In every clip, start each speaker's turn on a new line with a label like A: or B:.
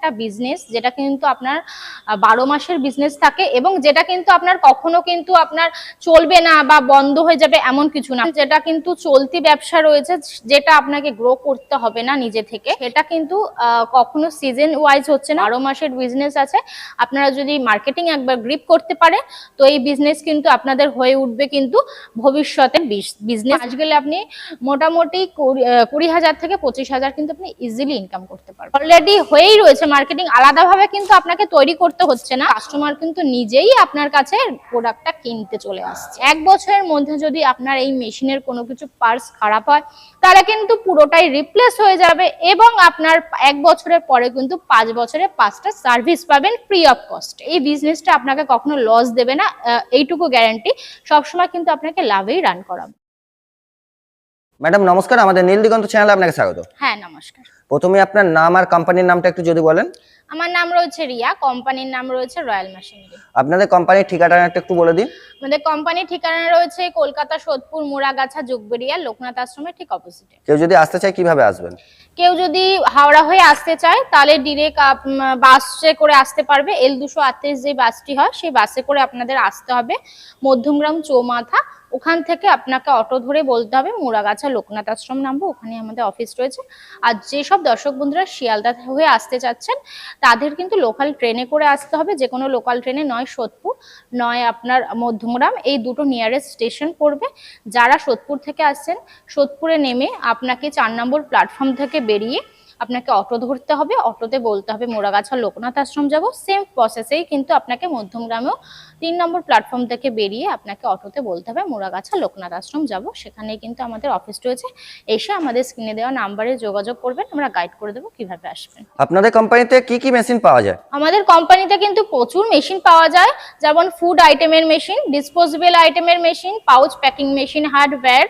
A: একটা বিজনেস যেটা কিন্তু আপনার বারো মাসের বিজনেস থাকে এবং যেটা কিন্তু আপনার কখনো কিন্তু আপনার চলবে না বা বন্ধ হয়ে যাবে এমন কিছু না। যেটা কিন্তু চলতি ব্যবসা রয়েছে, যেটা আপনাকে গ্রো করতে হবে না নিজে থেকে। এটা কিন্তু কখনো সিজন ওয়াইজ হচ্ছে না। বারো মাসের বিজনেস আছে, আপনারা যদি মার্কেটিং একবার গ্রিপ করতে পারে, তো এই বিজনেস কিন্তু আপনাদের হয়ে উঠবে কিন্তু ভবিষ্যতে বিজনেস আজ গেলে আপনি মোটামুটি কুড়ি হাজার থেকে পঁচিশ হাজার কিন্তু আপনি ইজিলি ইনকাম করতে পারবেন। অলরেডি হয়েই রয়েছে মার্কেটিং আলাদাভাবে কিন্তু আপনাকে তৈরি করতে হচ্ছে না। কাস্টমার কিন্তু নিজেই আপনার কাছে প্রোডাক্টটা কিনতে চলে আসছে। এক বছরের মধ্যে যদি আপনার এই মেশিনের কোনো কিছু পার্টস খারাপ হয়, তাহলে কিন্তু পুরোটাই রিপ্লেস হয়ে যাবে এবং আপনার এক বছরের পরে কিন্তু পাঁচ বছরে পাঁচটা সার্ভিস পাবেন ফ্রি অফ কস্ট এই বিজনেসটা আপনাকে কখনো লস দেবে না। এইটুকু গ্যারান্টি সবসময় কিন্তু আপনাকে লাভেই রান করাবে।
B: ম্যাডাম নমস্কার। আমাদের নীল দিগন্ত চ্যানেলে আপনাকে স্বাগত।
A: হ্যাঁ নমস্কার।
B: প্রথমে আপনার নাম আর কোম্পানির নামটা একটু যদি বলেন।
A: আমার নাম রয়েছে রিয়া কোম্পানির নাম রয়েছে রয়্যাল মেশিনারি।
B: আপনাদের কোম্পানির ঠিকানাটা একটু বলে দিন।
A: আমাদের কোম্পানির ঠিকানা রয়েছে কলকাতা সোদপুর মুরাগাছা যুগবেড়িয়া লোকনাথ আশ্রমের ঠিক অপোজিটে
B: কেউ যদি আসতে চায় কীভাবে আসবেন?
A: কেউ যদি হাওড়া হয়ে আসতে চায় তাহলে ডিরেক্ট বাসে করে আসতে পারবে। এল দুশো আটত্রিশ যে বাসটি হয় সেই বাসে করে আপনাদের আসতে হবে। মধ্যমগ্রাম চৌমাথা ওখান থেকে আপনাকে অটো ধরে বলতে হবে। মুরাগাছা লোকনাথ আশ্রম নামবো ওখানে আমাদের অফিস রয়েছে। আর যেসব দর্শক বন্ধুরা শিয়ালদা হয়ে আসতে চাচ্ছেন তাদের কিন্তু লোকাল ট্রেনে করে আসতে হবে, যে কোনো লোকাল ট্রেনে নয় সোদপুর, নয় আপনার মধ্যমগ্রাম, এই দুটো নিয়ারেস্ট স্টেশন পড়বে। যারা সোদপুর থেকে আসছেন, সোদপুরে নেমে আপনাকে চার নম্বর প্ল্যাটফর্ম থেকে বেরিয়ে আপনাকে অটো ধরতে হবে অটোতে বলতে হবে মোড়াগাছা লোকনাথ আশ্রম যাব। সেম প্রসেসেই কিন্তু আপনাকে মধ্যমগ্রামেও তিন নম্বর প্ল্যাটফর্ম থেকে বেরিয়ে আপনাকে অটোতে বলতে হবে মোড়াগাছা লোকনাথ আশ্রম যাব। সেখানে কিন্তু আমাদের অফিস রয়েছে। এসে আমাদের স্ক্রিনে দেওয়া নাম্বারে যোগাযোগ করবেন আমরা গাইড করে দেবো কীভাবে আসবেন।
B: আপনাদের কোম্পানিতে কি কি মেশিন পাওয়া যায়?
A: আমাদের কোম্পানিতে কিন্তু প্রচুর মেশিন পাওয়া যায়। যেমন ফুড আইটেমের মেশিন ডিসপোজেবল আইটেমের machine pouch packing machine hardware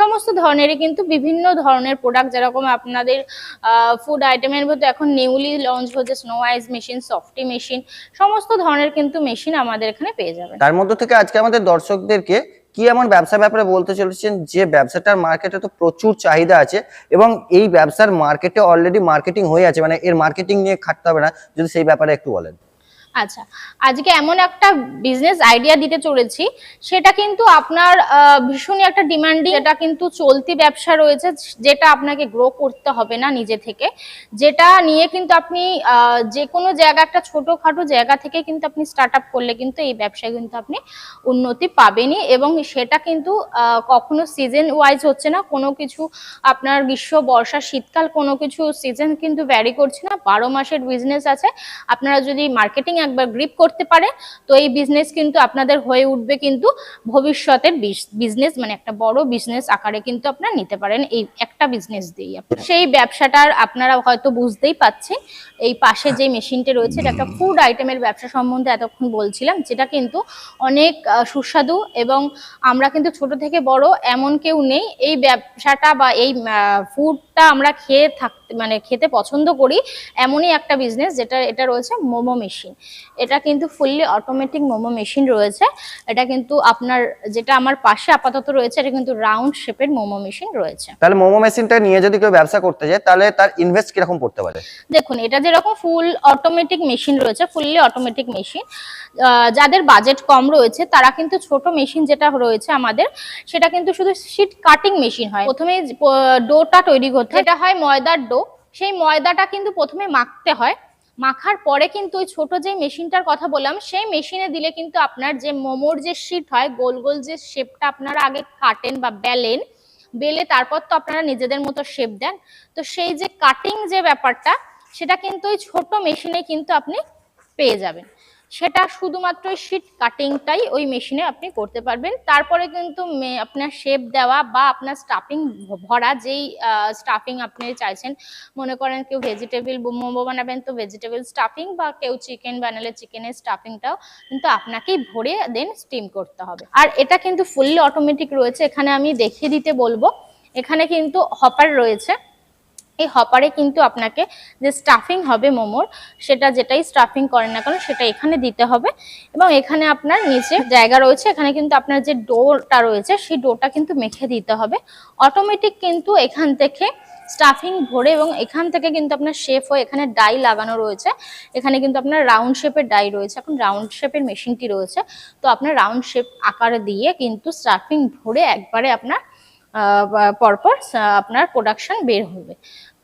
A: সমস্ত ধরনেরই কিন্তু বিভিন্ন ধরনের প্রোডাক্ট যেরকম আপনাদের ফুড আইটেমের মধ্যে এখন নিউলি লঞ্চ হচ্ছে snow ice machine softy machine সমস্ত ধরনের কিন্তু মেশিন আমাদের এখানে পেয়ে যাবেন।
B: তার মধ্যে থেকে আজকে আমাদের দর্শকদেরকে কি এমন ব্যবসা ব্যাপারে বলতে চলেছেন? যে ব্যবসাটার মার্কেটে তো প্রচুর চাহিদা আছে এবং এই ব্যবসার মার্কেটে অলরেডি মার্কেটিং হয়ে আছে মানে এর মার্কেটিং নিয়ে খাটতে হবে না, যদি সেই ব্যাপারে একটু বলেন।
A: আচ্ছা আজকে এমন একটা বিজনেস আইডিয়া দিতে চলেছি, সেটা কিন্তু আপনার ভীষণই একটা ডিমান্ডিং এটা কিন্তু চলতি ব্যবসা রয়েছে, যেটা আপনাকে গ্রো করতে হবে না নিজে থেকে, যেটা নিয়ে কিন্তু আপনি যে কোনো জায়গা, একটা ছোটখাটো জায়গা থেকে কিন্তু আপনি স্টার্ট আপ করলে কিন্তু এই ব্যবসায় কিন্তু আপনি উন্নতি পাবেনই এবং সেটা কিন্তু কখনো সিজন ওয়াইজ হচ্ছে না, কোনো কিছু আপনার গ্রীষ্ম, বর্ষা, শীতকাল কোনো কিছু সিজন কিন্তু ভ্যারি করছে না, বারো মাসের বিজনেস আছে, আপনারা যদি মার্কেটিং একবার গ্রিপ করতে পারে, তো এই বিজনেস কিন্তু আপনাদের হয়ে উঠবে কিন্তু ভবিষ্যতের বিজনেস মানে একটা বড় বিজনেস আকারে কিন্তু আপনারা নিতে পারেন। এই একটা বিজনেস দিয়েই। সেই ব্যবসাটার আপনারা হয়তো বুঝতেই পাচ্ছেন, এই পাশে যে মেশিনটা রয়েছে, এটা একটা ফুড আইটেমের ব্যবসা সম্বন্ধে এতক্ষণ বলছিলাম, যেটা কিন্তু অনেক সুস্বাদু এবং আমরা কিন্তু ছোট থেকে বড় এমন কেউ নেই। এই ব্যবসাটা বা এই ফুডটা আমরা খেয়ে থাকতে মানে খেতে পছন্দ করি, এমনই একটা বিজনেস যেটা, এটা রয়েছে মোমো মেশিন এটা কিন্তু ফুললি অটোমেটিক মোমো মেশিন রয়েছে। এটা কিন্তু আপনার যেটা আমার পাশে আপাতত রয়েছে এটা কিন্তু রাউন্ড শেপের মোমো মেশিন রয়েছে।
B: তাহলে মোমো মেশিনটা নিয়ে যদি কেউ ব্যবসা করতে যায় তাহলে তার ইনভেস্ট কীরকম পড়তে পারে?
A: দেখুন এটা যেরকম ফুল অটোমেটিক মেশিন রয়েছে ফুললি অটোমেটিক মেশিন যাদের বাজেট কম রয়েছে তারা কিন্তু ছোট মেশিন যেটা রয়েছে আমাদের সেটা কিন্তু শুধু শীট কাটিং মেশিন হয়। প্রথমে ডোটা তৈরি করতে এটা হয় ময়দার ডো। সেই ময়দাটা কিন্তু প্রথমে মাখতে হয়। মাখার পরে কিন্তু ওই ছোট যে মেশিনটার কথা বললাম, সেই মেশিনে দিলে কিন্তু আপনার যে মোমোর যে শিট হয়, গোল গোল যে শেপটা আপনারা আগে কাটেন বা বেলেন, বেলে তারপর তো আপনারা নিজেদের মতো শেপ দেন। তো সেই যে কাটিং যে ব্যাপারটা, সেটা কিন্তু ওই ছোট মেশিনে কিন্তু আপনি পেয়ে যাবেন। সেটা শুধুমাত্র শিট কাটিংটাই ওই মেশিনে আপনি করতে পারবেন। তারপরে কিন্তু আপনার শেপ দেওয়া বা আপনার স্টাফিং ভরা যেই স্টাফিং আপনি চাইছেন, মনে করেন কেউ ভেজিটেবল মোমো বানাবেন তো ভেজিটেবল স্টাফিং বা কেউ চিকেন বানালে চিকেনের স্টাফিংটাও কিন্তু আপনাকেই ভরে দেন স্টিম করতে হবে। আর এটা কিন্তু ফুললি অটোমেটিক রয়েছে, এখানে আমি দেখিয়ে দিতে বলব। এখানে কিন্তু হপার রয়েছে। এই হপারে কিন্তু আপনাকে যে স্টাফিং হবে মোমোর, সেটা যেটাই স্টাফিং করেন না কেন, সেটা এখানে দিতে হবে। এবং এখানে আপনার নিচে জায়গা রয়েছে, এখানে কিন্তু আপনার যে ডোটা রয়েছে, সেই ডোটা কিন্তু মেখে দিতে হবে। অটোমেটিক কিন্তু এখান থেকে স্টাফিং ভরে এবং এখান থেকে কিন্তু আপনার শেপ হয়ে এখানে ডাই লাগানো রয়েছে। এখানে কিন্তু আপনার রাউন্ড শেপের ডাই রয়েছে। এখন রাউন্ড শেপের মেশিনটি রয়েছে। তো আপনার রাউন্ড শেপ আকার দিয়ে কিন্তু স্টাফিং ভরে একবারে আপনার পরপর আপনার প্রোডাকশন বের হবে।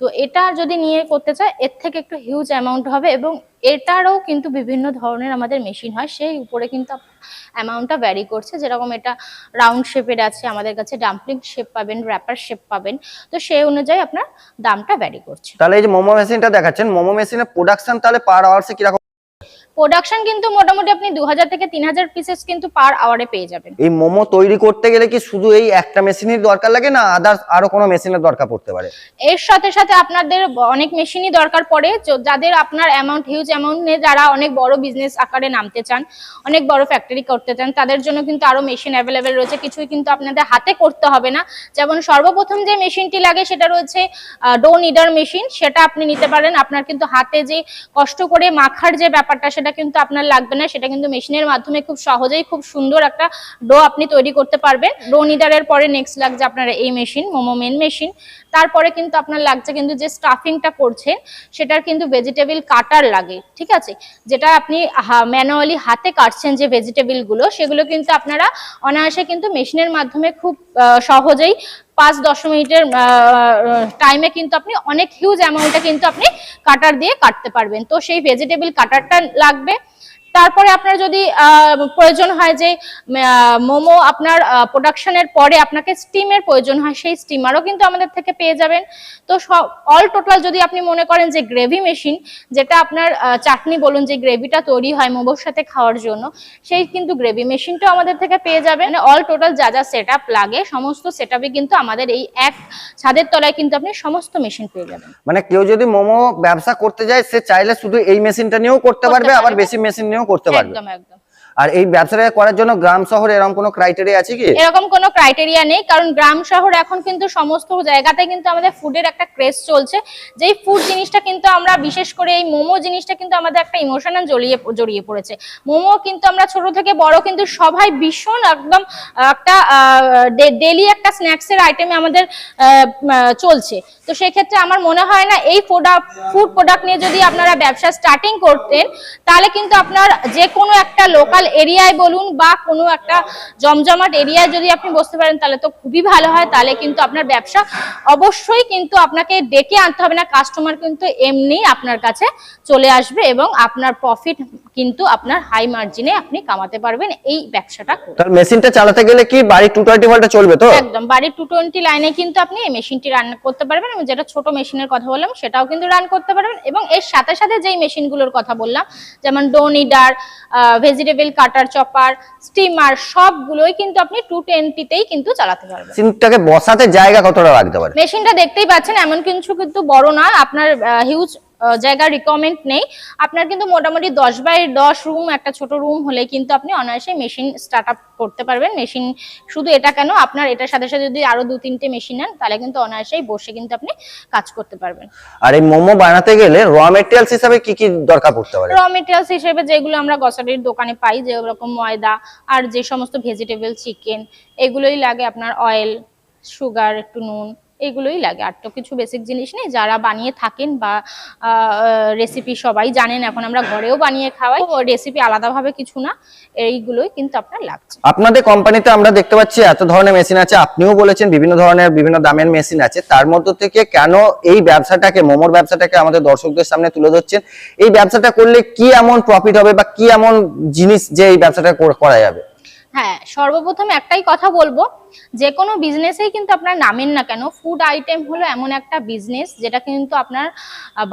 A: তো এটা যদি নিয়ে করতে চায়, এর থেকে একটু হিউজ অ্যামাউন্ট হবে এবং এটারও কিন্তু বিভিন্ন ধরনের আমাদের মেশিন হয়। সেই উপরে কিন্তু অ্যামাউন্টটা ভ্যারি করছে। যেরকম এটা রাউন্ড শেপের আছে, আমাদের কাছে ডাম্পলিং শেপ পাবেন র্যাপার শেপ পাবেন। তো সেই অনুযায়ী আপনার দামটা ভ্যারি করছে।
B: তাহলে এই যে মোমো মেশিনটা দেখাচ্ছেন, মোমো মেশিনের প্রোডাকশন তাহলে পার আওয়ার্সে কীরকম
A: প্রোডাকশন কিন্তু মোটামুটি আপনি দু হাজার থেকে তিন হাজার পিসেস কিন্তু পার আওয়ারে পেয়ে যাবেন।
B: এই মোমো তৈরি করতে গেলে কি শুধু এই একটা মেশিনের দরকার লাগে না আদার্স আরও কোনো মেশিনের দরকার পড়তে পারে?
A: এর সাথে সাথে আপনাদের অনেক মেশিনই দরকার পড়ে যাদের আপনার অ্যামাউন্ট হিউজ অ্যামাউন্ট নিয়ে যারা অনেক বড় বিজনেস আকারে নামতে চান অনেক বড় ফ্যাক্টরি করতে চান তাদের জন্য কিন্তু আরও মেশিন অ্যাভেলেবেল রয়েছে। কিছুই কিন্তু আপনাদের হাতে করতে হবে না। যেমন সর্বপ্রথম যে মেশিনটি লাগে সেটা রয়েছে ডো নিডার মেশিন সেটা আপনি নিতে পারেন। আপনার কিন্তু হাতে যে কষ্ট করে মাখার যে ব্যাপারটা সেটা কিন্তু আপনার লাগবে না, সেটা কিন্তু মেশিনের মাধ্যমে খুব সহজেই খুব সুন্দর একটা ডো আপনি তৈরি করতে পারবেন। ডো নিডারের পরে নেক্সট লাগছে আপনার এই মেশিন মোমো মেন মেশিন তারপরে কিন্তু আপনার লাগছে কিন্তু যে স্টাফিংটা করছেন, সেটার কিন্তু ভেজিটেবিল কাটার লাগে, ঠিক আছে? যেটা আপনি ম্যানুয়ালি হাতে কাটছেন যে ভেজিটেবিলগুলো সেগুলো কিন্তু আপনারা অনায়াসে কিন্তু মেশিনের মাধ্যমে খুব সহজেই পাঁচ দশ মিনিটের টাইমে কিন্তু আপনি অনেক হিউজ অ্যামাউন্টটা কিন্তু আপনি কাটার দিয়ে কাটতে পারবেন। তো সেই ভেজিটেবিল কাটারটা লাগবে। তারপরে আপনার যদি প্রয়োজন হয় যে মোমো আপনার প্রোডাকশনের পরে আপনাকে স্টিমের প্রয়োজন হয় সেই স্টিমারও কিন্তু আমাদের থেকে পেয়ে যাবেন। তো সব অল টোটাল যদি আপনি মনে করেন যে গ্রেভি মেশিন যেটা আপনার চাটনি বলুন যে গ্রেভিটা তৈরি হয় মোমোর সাথে খাওয়ার জন্য সেই কিন্তু গ্রেভি মেশিনটাও আমাদের থেকে পেয়ে যাবেন। অল টোটাল যা যা সেট লাগে সমস্ত সেট কিন্তু আমাদের এই এক ছাদের তলায় কিন্তু আপনি সমস্ত মেশিন পেয়ে যাবেন।
B: মানে কেউ যদি মোমো ব্যবসা করতে যায় সে চাইলে শুধু এই মেশিনটা নিয়েও করতে
A: করতে
B: পারবে আবার বেশি মেশিন নিয়েও করতে পারবে।
A: একদম একদম।
B: আর এই ব্যবসাটা করার জন্য গ্রাম শহরে এরকম কোনো ক্রাইটেরিয়া আছে কি?
A: এরকম কোনো ক্রাইটেরিয়া নেই, কারণ গ্রাম শহর এখন কিন্তু সমস্ত জায়গাতে কিন্তু আমাদের ফুডের একটা ক্রেজ চলছে। যেই ফুড জিনিসটা কিন্তু আমরা, বিশেষ করে এই মোমো জিনিসটা কিন্তু আমাদের একটা ইমোশনাল জড়িয়ে জড়িয়ে পড়েছে। মোমো কিন্তু আমরা ছোট থেকে বড় কিন্তু সবাই ভীষণ একদম, একটা ডেলি একটা স্ন্যাক্সের আইটেমে আমাদের চলছে। তো সেক্ষেত্রে আমার মনে হয় না, এই প্রোডাক্ট ফুড প্রোডাক্ট নিয়ে যদি আপনারা ব্যবসা স্টার্টিং করতেন, তাহলে কিন্তু আপনার যে কোনো একটা লোকাল এরিয়ায় বলুন বা কোনো একটা জমজমাট এরিয়ায় যদি আপনি বসতে পারেন তাহলে তো খুবই ভালো হয়। তাহলে কিন্তু আপনার ব্যবসা অবশ্যই কিন্তু আপনাকে ডেকে আনতে হবে না। কাস্টমার কিন্তু এমনি আপনার কাছে চলে আসবে এবং আপনার প্রফিট কিন্তু আপনার হাই মার্জিনে আপনি কামাতে পারবেন এই ব্যবসাটা
B: তাহলে মেশিনটা চালাতে গেলে কি বাড়ি টু টোয়েন্টি ভোল্টে চলবে তো?
A: একদম। বাড়ির টু টোয়েন্টি লাইনে কিন্তু আপনি এই মেশিনটি রান করতে পারবেন এবং যেটা ছোট মেশিনের কথা বললাম সেটাও কিন্তু রান করতে পারবেন। এবং এর সাথে সাথে যেই মেশিনগুলোর কথা বললাম যেমন ডোনিডার ভেজিটেবল কাটার চপার স্টিমার সবগুলোই কিন্তু আপনি টু টোয়েন্টিতেই কিন্তু চালাতে পারবেন।
B: সিঙ্কটাকে বসাতে জায়গা কতটা লাগতে পারে?
A: মেশিনটা দেখতেই পাচ্ছেন এমন কিছু কিন্তু বড় না আপনার হিউজ জায়গার রিকমেন্ড নেই। আপনার কিন্তু মোটামুটি দশ বাই দশ রুম একটা ছোট রুম হলে কিন্তু আপনি অনায়াসে মেশিন স্টার্ট আপ করতে পারবেন। মেশিন শুধু এটা কেন আপনার এটার সাথে সাথে যদি আরও দু তিনটে মেশিন নেন তাহলে কিন্তু অনায়াসেই বসে কিন্তু আপনি কাজ করতে পারবেন।
B: আর এই মোমো বানাতে গেলে র মেটেরিয়ালস হিসাবে কি কি দরকার পড়তে পারে?
A: র মেটেরিয়ালস হিসেবে যেগুলো আমরা গ্রসারির দোকানে পাই যে যেরকম ময়দা আর যে সমস্ত ভেজিটেবল চিকেন এগুলোই লাগে আপনার অয়েল সুগার একটু নুন। এগুলোই লাগে। আর তো কিছু বেসিক জিনিস নেই। যারা বানিয়ে থাকেন বা রেসিপি সবাই জানেন, এখন আমরা ঘরেও বানিয়ে খাওয়াই। রেসিপি আলাদাভাবে কিছু না। এইগুলোই কিন্তু আপনার লাগছে।
B: আপনাদের কোম্পানিতে আমরা দেখতে পাচ্ছি এত ধরনের মেশিন আছে। আপনিও বলেছেন বিভিন্ন ধরনের, বিভিন্ন দামের মেশিন আছে। তার মধ্য থেকে কেন এই ব্যবসাটাকে, মোমোর ব্যবসাটাকে আমাদের দর্শকদের সামনে তুলে ধরছেন? এই ব্যবসাটা করলে কি এমন প্রফিট হবে বা কি এমন জিনিস যে এই ব্যবসাটা করা যাবে?
A: হ্যাঁ সর্বপ্রথম একটাই কথা বলব, যে কোনো বিজনেসেই কিন্তু আপনার নামেন না কেন। ফুড আইটেম হলো এমন একটা বিজনেস যেটা কিন্তু আপনার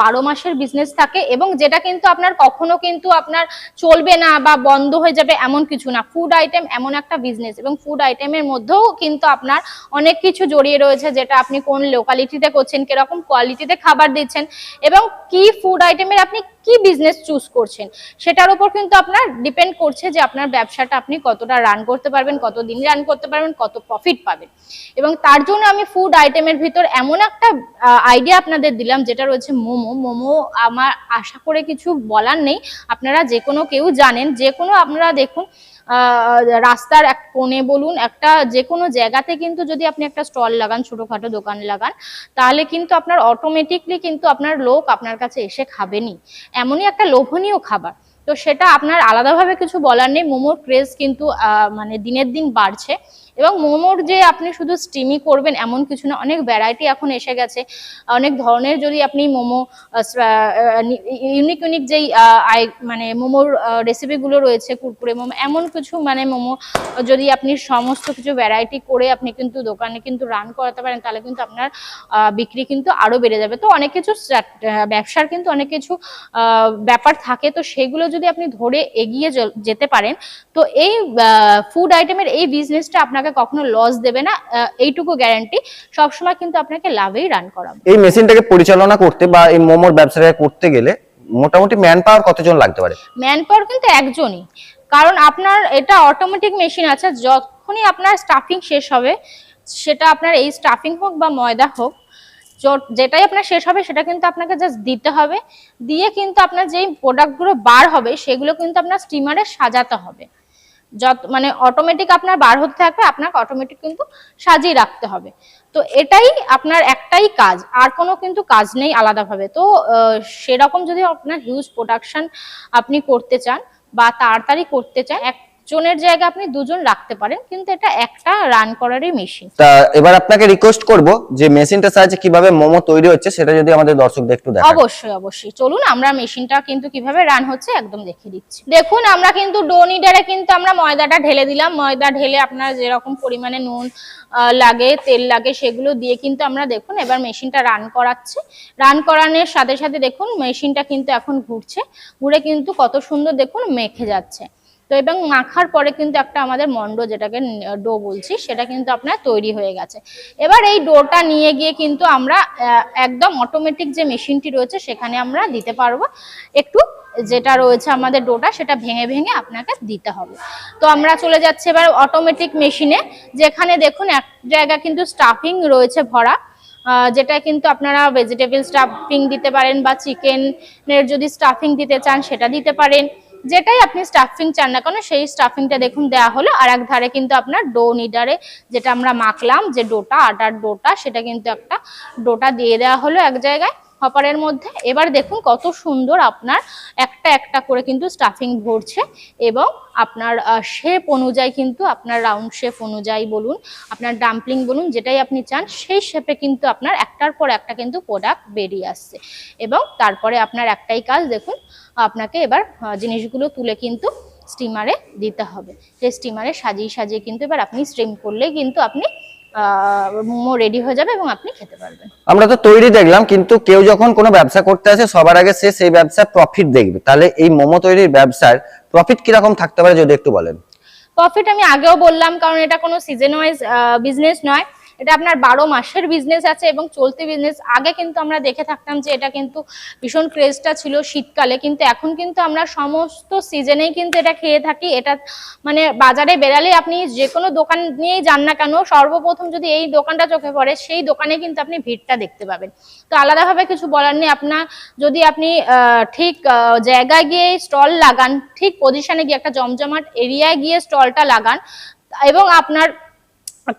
A: বারো মাসের বিজনেস থাকে এবং যেটা কিন্তু আপনার কখনো কিন্তু আপনার চলবে না বা বন্ধ হয়ে যাবে এমন কিছু না। ফুড আইটেম এমন একটা বিজনেস এবং ফুড আইটেমের মধ্যেও কিন্তু আপনার অনেক কিছু জড়িয়ে রয়েছে যেটা আপনি কোন লোকালিটিতে করছেন, কীরকম কোয়ালিটিতে খাবার দিচ্ছেন এবং কি ফুড আইটেমের আপনি কি বিজনেস চুজ করছেন? সেটার উপর কিন্তু আপনার ডিপেন্ড করছে যে আপনার ব্যবসাটা আপনি কতটা রান করতে পারবেন, কত দিন রান করতে পারবেন, কত প্রফিট পাবেন। এবং তার জন্য আমি ফুড আইটেমের ভিতর এমন একটা আইডিয়া আপনাদের দিলাম, যেটা রয়েছে মোমো। মোমো আমার আশা করে কিছু বলার নেই। আপনারা যে কোনো কেউ জানেন যে কোনো আপনারা দেখুন রাস্তার এক কোণে বলুন, একটা যে কোনো জায়গাতে কিন্তু যদি আপনি একটা স্টল লাগান, ছোটোখাটো দোকান লাগান, তাহলে কিন্তু আপনার অটোমেটিকলি কিন্তু আপনার লোক আপনার কাছে এসে খাবেনি এমনই একটা লোভনীয় খাবার। তো সেটা আপনার আলাদাভাবে কিছু বলার নেই। মোমোর ক্রেজ কিন্তু মানে দিনের দিন বাড়ছে। এবং মোমোর যে আপনি শুধু স্টিমই করবেন এমন কিছু না, অনেক ভ্যারাইটি এখন এসে গেছে। অনেক ধরনের যদি আপনি মোমো ইউনিক ইউনিক যেই আই- মানে মোমোর রেসিপিগুলো রয়েছে, কুরকুরে মোমো, এমন কিছু মানে মোমো, যদি আপনি সমস্ত কিছু ভ্যারাইটি করে আপনি কিন্তু দোকানে কিন্তু রান করাতে পারেন, তাহলে কিন্তু আপনার বিক্রি কিন্তু আরও বেড়ে যাবে। তো অনেক কিছু ব্যবসার কিন্তু অনেক কিছু ব্যাপার থাকে। তো সেগুলো যদি আপনি ধরে এগিয়ে যেতে পারেন, তো এই ফুড আইটেমের এই বিজনেসটা আপনাকে কখনো লস দেবে না এইটুকু গ্যারান্টি সবসময় কিন্তু আপনাকে লাভেই রান করাবে।
B: এই মেশিনটাকে পরিচালনা করতে বা এই মোমোর ব্যবসাটা করতে গেলে মোটামুটি ম্যান পাওয়ার কতজন লাগতে পারে?
A: ম্যান পাওয়ার কিন্তু একজনই। কারণ আপনার এটা অটোমেটিক মেশিন আছে যখনই আপনার স্টাফিং শেষ হবে সেটা আপনার এই স্টাফিং হোক বা ময়দা হোক যেটাই আপনার শেষ হবে সেটা কিন্তু আপনাকে জাস্ট দিতে হবে। দিয়ে কিন্তু আপনার যেই প্রোডাক্টগুলো বার হবে সেগুলো কিন্তু আপনার স্টিমারে সাজাতে হবে। যত মানে অটোমেটিক আপনার বার হতে থাকবে, আপনাকে অটোমেটিক কিন্তু সাজিয়ে রাখতে হবে। তো এটাই আপনার একটাই কাজ, আর কোনো কিন্তু কাজ নেই আলাদাভাবে। তো সেরকম যদি আপনার হিউজ প্রোডাকশন আপনি করতে চান বা তাড়াতাড়ি করতে চান একজনের জায়গায় আপনি দুজন রাখতে পারেন কিন্তু এটা একটা রান করারই মেশিন
B: তা এবার আপনাকে রিকোয়েস্ট করব যে মেশিনটার সাহায্যে কীভাবে মোমো তৈরি হচ্ছে সেটা যদি আমাদের দর্শকদের একটু দেখান।
A: অবশ্যই অবশ্যই। চলুন আমরা মেশিনটা কিন্তু কীভাবে রান হচ্ছে একদম দেখিয়ে দিচ্ছি। দেখুন আমরা কিন্তু ডো নিডারে কিন্তু আমরা ময়দাটা ঢেলে দিলাম। ময়দা ঢেলে আপনার যেরকম পরিমাণে নুন লাগে তেল লাগে সেগুলো দিয়ে কিন্তু আমরা দেখুন এবার মেশিনটা রান করাচ্ছি। রান করানোর সাথে সাথে দেখুন মেশিনটা কিন্তু এখন ঘুরছে। ঘুরে কিন্তু কত সুন্দর দেখুন মেখে যাচ্ছে। তো এবং মাখার পরে কিন্তু একটা আমাদের মন্ড যেটাকে ডো বলছি, সেটা কিন্তু আপনার তৈরি হয়ে গেছে। এবার এই ডোটা নিয়ে গিয়ে কিন্তু আমরা একদম অটোমেটিক যে মেশিনটি রয়েছে সেখানে আমরা দিতে পারব। একটু যেটা রয়েছে আমাদের ডোটা, সেটা ভেঙে ভেঙে আপনাকে দিতে হবে। তো আমরা চলে যাচ্ছি এবার অটোমেটিক মেশিনে যেখানে দেখুন এক জায়গা কিন্তু স্টাফিং রয়েছে ভরা। যেটা কিন্তু আপনারা ভেজিটেবল স্টাফিং দিতে পারেন বা চিকেনের যদি স্টাফিং দিতে চান, সেটা দিতে পারেন। যেটাই আপনি স্টাফিং চান না কেন, সেই স্টাফিংটা দেখুন দেওয়া হলো। আর এক ধারে কিন্তু আপনার ডো নিডারে যেটা আমরা মাখলাম, যে ডোটা আটার ডোটা সেটা কিন্তু একটা ডোটা দিয়ে দেওয়া হলো এক জায়গায়, হপারের মধ্যে। এবার দেখুন কত সুন্দর আপনার একটা একটা করে কিন্তু স্টাফিং ভরছে এবং আপনার শেপ অনুযায়ী কিন্তু আপনার রাউন্ড শেপ অনুযায়ী বলুন, আপনার ডাম্পলিং বলুন, যেটাই আপনি চান, সেই শেপে কিন্তু আপনার একটার পর একটা কিন্তু প্রোডাক্ট বেরিয়ে আসছে। এবং তারপরে আপনার একটাই কাজ দেখুন আপনাকে এবার জিনিসগুলো তুলে কিন্তু স্টিমারে দিতে হবে। সেই স্টিমারে সাজিয়ে সাজিয়ে কিন্তু এবার আপনি স্টিম করলেই কিন্তু আপনি মোমো রেডি হয়ে যাবে এবং আপনি খেতে পারবেন।
B: আমরা তো তৈরি দেখলাম কিন্তু কেউ যখন কোনো ব্যবসা করতে আসে সবার আগে সে সেই ব্যবসার প্রফিট দেখবে। তাহলে এই মোমো তৈরির ব্যবসার প্রফিট কীরকম থাকতে পারে যদি একটু বলেন?
A: প্রফিট আমি আগেও বললাম কারণ এটা কোনো সিজন ওয়াইজ বিজনেস নয়। এটা আপনার বারো মাসের বিজনেস আছে এবং চলতি বিজনেস আগে কিন্তু আমরা দেখে থাকতাম যে এটা কিন্তু ভীষণ ক্রেজটা ছিল শীতকালে, কিন্তু এখন কিন্তু আমরা সমস্ত সিজনেই কিন্তু এটা খেয়ে থাকি। এটা মানে বাজারে বেরালে আপনি যে কোনো দোকান নিয়েই যান না কেন, সর্বপ্রথম যদি এই দোকানটা চোখে পড়ে, সেই দোকানে কিন্তু আপনি ভিড়টা দেখতে পাবেন। তো আলাদাভাবে কিছু বলার নেই। আপনার যদি আপনি ঠিক জায়গায় গিয়ে স্টল লাগান, ঠিক পজিশনে গিয়ে একটা জমজমাট এরিয়ায় গিয়ে স্টলটা লাগান, এবং আপনার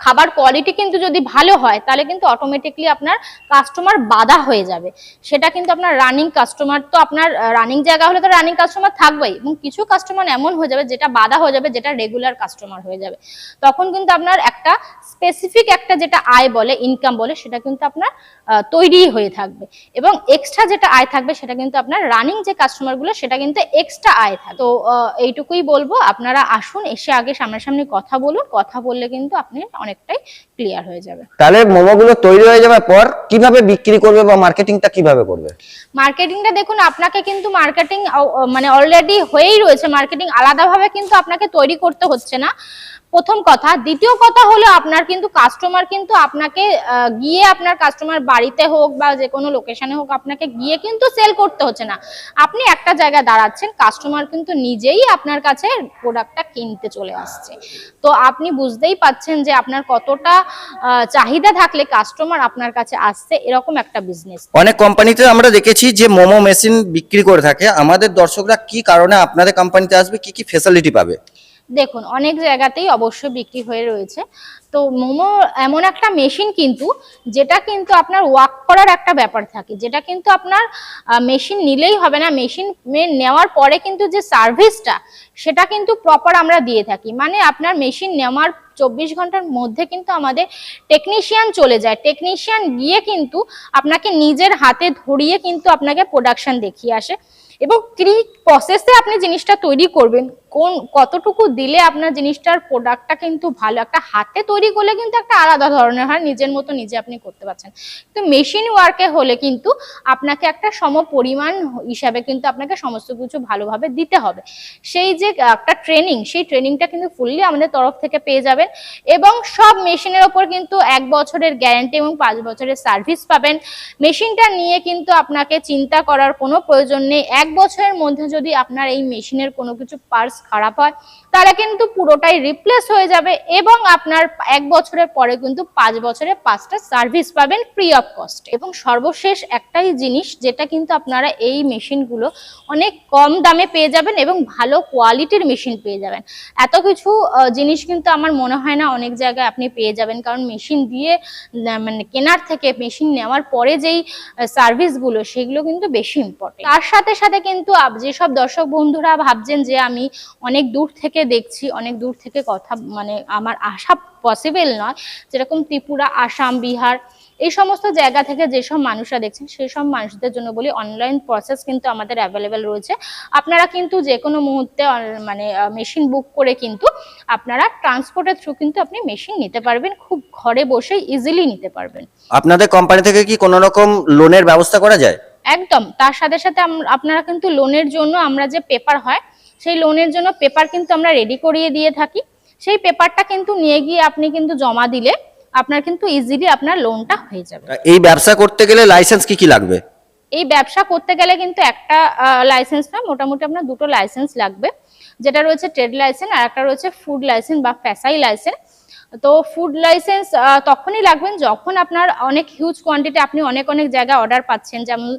A: খাবার কোয়ালিটি কিন্তু যদি ভালো হয়, তাহলে কিন্তু অটোমেটিকলি আপনার কাস্টমার বাধা হয়ে যাবে। সেটা কিন্তু আপনার রানিং কাস্টমার তো আপনার রানিং জায়গা হলে তো রানিং কাস্টমার থাকবেই এবং কিছু কাস্টমার এমন হয়ে যাবে যেটা বাধা হয়ে যাবে, যেটা রেগুলার কাস্টমার হয়ে যাবে। তখন কিন্তু আপনার একটা স্পেসিফিক একটা যেটা আয় বলে ইনকাম বলে, সেটা কিন্তু আপনার তৈরি হয়ে থাকবে। এবং এক্সট্রা যেটা আয় থাকবে, সেটা কিন্তু আপনার রানিং যে কাস্টমারগুলো সেটা কিন্তু এক্সট্রা আয় থাকে তো এইটুকুই বলব। আপনারা আসুন, এসে আগে সামনাসামনি কথা বলুন। কথা বললে কিন্তু আপনি অনেকটাই ক্লিয়ার হয়ে যাবে।
B: তাহলে মোমোগুলো তৈরি হয়ে যাওয়ার পর কীভাবে বিক্রি করবে বা মার্কেটিংটা কীভাবে করবে?
A: মার্কেটিংটা দেখুন আপনাকে কিন্তু মার্কেটিং মানে অলরেডি হয়েই রয়েছে। মার্কেটিং আলাদাভাবে কিন্তু আপনাকে তৈরি করতে হচ্ছে না। প্রথম কথা। দ্বিতীয় কথা হলো আপনার কিন্তু কাস্টমার কিন্তু আপনাকে গিয়ে আপনার কাস্টমার বাড়িতে হোক বা যে কোনো লোকেশনে হোক, আপনাকে গিয়ে কিন্তু সেল করতে হচ্ছে না। আপনি একটা জায়গায় দাঁড়াচ্ছেন কাস্টমার কিন্তু নিজেই আপনার কাছে প্রোডাক্টটা কিনতে চলে আসছে। তো আপনি বুঝতেই পাচ্ছেন যে আপনার কতটা চাহিদা থাকলে কাস্টমার আপনার কাছে আসছে, এরকম একটা বিজনেস
B: অনেক কোম্পানিতে আমরা দেখেছি যে মোমো মেশিন বিক্রি করে থাকে। আমাদের দর্শকরা কি কারণে আপনাদের কোম্পানিতে আসবে, কি কি ফেসিলিটি পাবে?
A: দেখুন অনেক জায়গাতেই অবশ্যই বিক্রি হয়ে রয়েছে। তো মোমো এমন একটা মেশিন কিন্তু যেটা কিন্তু আপনার ওয়াক করার একটা ব্যাপার থাকে। যেটা কিন্তু আপনার মেশিন নিলেই হবে না। মেশিন নেওয়ার পরে কিন্তু যে সার্ভিসটা সেটা কিন্তু প্রপার আমরা দিয়ে থাকি। মানে আপনার মেশিন নেওয়ার চব্বিশ ঘণ্টার মধ্যে কিন্তু আমাদের টেকনিশিয়ান চলে যায়। টেকনিশিয়ান গিয়ে কিন্তু আপনাকে নিজের হাতে ধরিয়ে কিন্তু আপনাকে প্রোডাকশন দেখিয়ে আসে। এবং কি প্রসেসে আপনি জিনিসটা তৈরি করবেন। কোন, কতটুকু দিলে আপনার জিনিসটার প্রোডাক্টটা কিন্তু ভালো, একটা হাতে তৈরি করলে কিন্তু একটা আলাদা ধরনের হয়, নিজের মতো নিজে আপনি করতে পারছেন। তো মেশিন ওয়ার্কে হলে কিন্তু আপনাকে একটা সম পরিমাণ হিসাবে কিন্তু আপনাকে সমস্ত কিছু ভালোভাবে দিতে হবে। সেই যে একটা ট্রেনিং সেই ট্রেনিংটা কিন্তু ফুললি আমাদের তরফ থেকে পেয়ে যাবেন এবং সব মেশিনের ওপর কিন্তু এক বছরের গ্যারান্টি এবং পাঁচ বছরের সার্ভিস পাবেন। মেশিনটা নিয়ে কিন্তু আপনাকে চিন্তা করার কোনো প্রয়োজন নেই। এক বছরের মধ্যে যদি আপনার এই মেশিনের কোনো কিছু পার্টস খারাপ হয়, তাহলে কিন্তু পুরোটাই রিপ্লেস হয়ে যাবে এবং আপনার এক বছরের পরে কিন্তু পাঁচ বছরে পাঁচটা সার্ভিস পাবেন ফ্রি অফ কস্ট এবং সর্বশেষ একটাই জিনিস যেটা কিন্তু আপনারা এই মেশিনগুলো অনেক কম দামে পেয়ে যাবেন এবং ভালো কোয়ালিটির মেশিন পেয়ে যাবেন। এত কিছু জিনিস কিন্তু আমার মনে হয় না অনেক জায়গায় আপনি পেয়ে যাবেন। কারণ মেশিন দিয়ে মানে কেনার থেকে মেশিন নেওয়ার পরে যেই সার্ভিসগুলো সেগুলো কিন্তু বেশি ইম্পর্টেন্ট তার সাথে সাথে কিন্তু যেসব দর্শক বন্ধুরা ভাবছেন যে আমি অনেক দূর থেকে দেখছি, অনেক দূর থেকে কথা মানে আমার আসা পসিবল নয়। যেরকম ত্রিপুরা আসাম বিহার এই সমস্ত জায়গা থেকে যেসব মানুষরা দেখছেন সেই সব মানুষদের জন্য বলি অনলাইন প্রসেস কিন্তু আমাদের অ্যাভেলেবেল রয়েছে। আপনারা কিন্তু যে কোনো মুহূর্তে মানে মেশিন বুক করে কিন্তু আপনারা ট্রান্সপোর্টের থ্রু কিন্তু আপনি মেশিন নিতে পারবেন। খুব ঘরে বসে ইজিলি নিতে পারবেন।
B: আপনাদের কোম্পানি থেকে কি কোনো রকম লোনের ব্যবস্থা করা যায়?
A: একদম। তার সাথে সাথে আপনারা কিন্তু লোনের জন্য আমরা যে পেপার হয় সেই লোনের জন্য পেপার কিন্তু আমরা রেডি করিয়ে দিয়ে থাকি। সেই পেপারটা কিন্তু নিয়ে গিয়ে আপনি কিন্তু জমা দিলে আপনার কিন্তু ইজিলি আপনার লোনটা হয়ে যাবে।
B: এই ব্যবসা করতে গেলে লাইসেন্স কি কি লাগবে?
A: এই ব্যবসা করতে গেলে কিন্তু একটা লাইসেন্স না মোটামুটি আপনার দুটো লাইসেন্স লাগবে। যেটা রয়েছে ট্রেড লাইসেন্স আর একটা রয়েছে ফুড লাইসেন্স বা ফ্যাসাই লাইসেন্স তো ফুড লাইসেন্স তখনই লাগবেন যখন আপনার অনেক হিউজ কোয়ান্টিটি আপনি অনেক অনেক জায়গায় অর্ডার পাচ্ছেন। যেমন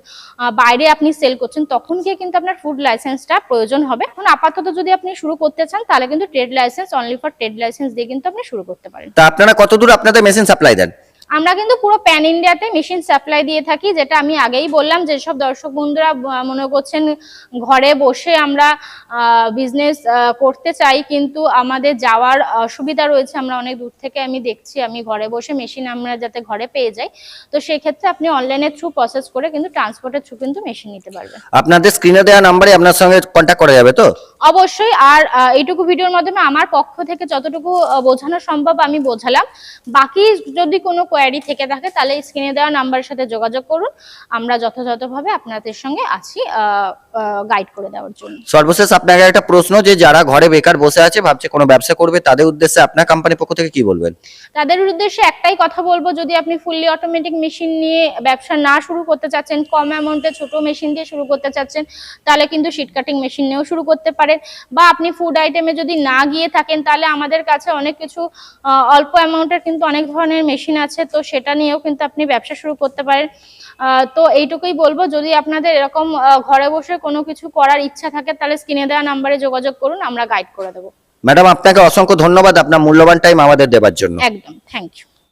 A: বাইরে আপনি সেল করছেন, তখন গিয়ে কিন্তু আপনার ফুড লাইসেন্সটা প্রয়োজন হবে। এখন আপাতত যদি আপনি শুরু করতে চান, তাহলে কিন্তু trade licence only for trade licence দিয়ে কিন্তু আপনি শুরু করতে পারেন।
B: তা আপনারা কতদূর আপনাদের মেশিন সাপ্লাই দেন?
A: আমরা কিন্তু পুরো প্যান ইন্ডিয়াতে মেশিন সাপ্লাই দিয়ে থাকি, যেটা আমি আগেই বললাম যেসব দর্শক বন্ধুরা মনে করছেন ঘরে বসে আমরা বিজনেস করতে চাই, কিন্তু আমাদের যাওয়ার অসুবিধা রয়েছে, আমরা অনেক দূর থেকে আমি দেখছি, আমি ঘরে বসে মেশিন আমরা যাতে ঘরে পেয়ে যাই। তো সেক্ষেত্রে আপনি অনলাইনের থ্রু প্রসেস করে কিন্তু ট্রান্সপোর্টের থ্রু কিন্তু মেশিন নিতে পারবেন।
B: আপনাদের স্ক্রিনে দেওয়া নাম্বারে আপনার সঙ্গে কন্ট্যাক্ট করা যাবে তো?
A: অবশ্যই আর এইটুকু ভিডিওর মাধ্যমে আমার পক্ষ থেকে যতটুকু বোঝানো সম্ভব আমি বোঝালাম। বাকি যদি কোনো কোয়ারি থেকে থাকে তাহলে স্ক্রিনে দেওয়া নাম্বারের সাথে যোগাযোগ করুন। আমরা যথাযথভাবে আপনাদের সঙ্গে আছি গাইড করে দেওয়ার জন্য।
B: সর্বশেষ আপনাকে একটা প্রশ্ন যে যারা ঘরে বেকার বসে আছে ভাবছে কোনো ব্যবসা করবে তাদের উদ্দেশ্যে আপনার কোম্পানির পক্ষ থেকে কি বলবেন?
A: তাদের উদ্দেশ্যে একটাই কথা বলব যদি আপনি ফুললি অটোমেটিক মেশিন নিয়ে ব্যবসা না শুরু করতে চাচ্ছেন কম অ্যামাউন্টে ছোট মেশিন দিয়ে শুরু করতে চাচ্ছেন তাহলে কিন্তু শিট কাটিং মেশিন নিয়েও শুরু করতে পারেন বা আপনি ফুড আইটেমে যদি না গিয়ে থাকেন তাহলে আমাদের কাছে অনেক কিছু অল্প অ্যামাউন্টের কিন্তু অনেক ধরনের মেশিন আছে তো সেটা নিয়েও কিন্তু আপনি ব্যবসা শুরু করতে পারেন। তো এইটুকুই বলব যদি আপনাদের এরকম ঘরে বসে কোনো কিছু করার ইচ্ছা থাকে তাহলে স্ক্রিনে দেওয়া নাম্বারে যোগাযোগ করুন আমরা গাইড করে দেবো।
B: ম্যাডাম আপনাকে অসংখ্য ধন্যবাদ আপনার মূল্যবান টাইম আমাদের দেওয়ার জন্য।
A: একদম থ্যাংক ইউ